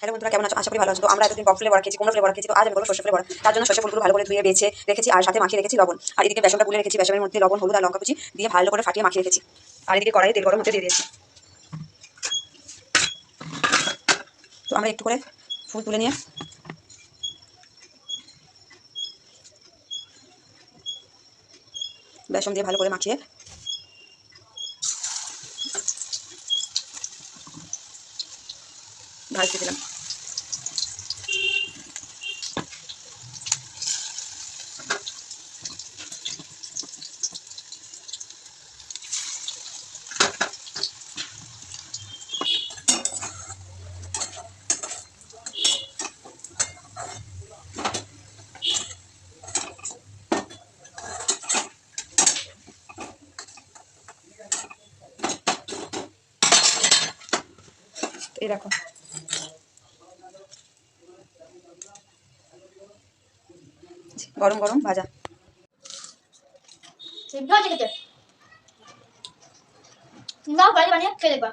Hello বন্ধুরা, কেমন আছো? আশা করি ভালো আছো। তো আমরা এতদিন বক ফ্লেভার বড়া খেয়েছি কোমল ফ্লেভার খেয়েছি, তো আজ আমি করব শস্য ফ্লেভার তার জন্য শস্য ফুলগুলো ভালো করে ধুয়ে, বেছে রেখেছি আর সাথে মাখিয়ে রেখেছি লবণ। আর এদিকে বেসনটা গুলে রেখেছি, বেসনের মধ্যে লবণ, হলুদ আর লঙ্কা কুচি দিয়ে ভালো করে ফাটিয়ে মাখিয়ে রেখেছি। আর এদিকে কড়াইয়ে তেল গরম হতে দিয়ে দিয়েছি। তো আমরা একটু করে ফুল তুলে নিয়ে বেসন দিয়ে ভালো করে মাখিয়ে ভাজতে দিলাম। দেখো। গরম গরম ভাজা। সিম্পল হচ্ছে খেতে। বানিয়ে খেয়ে দেখবা।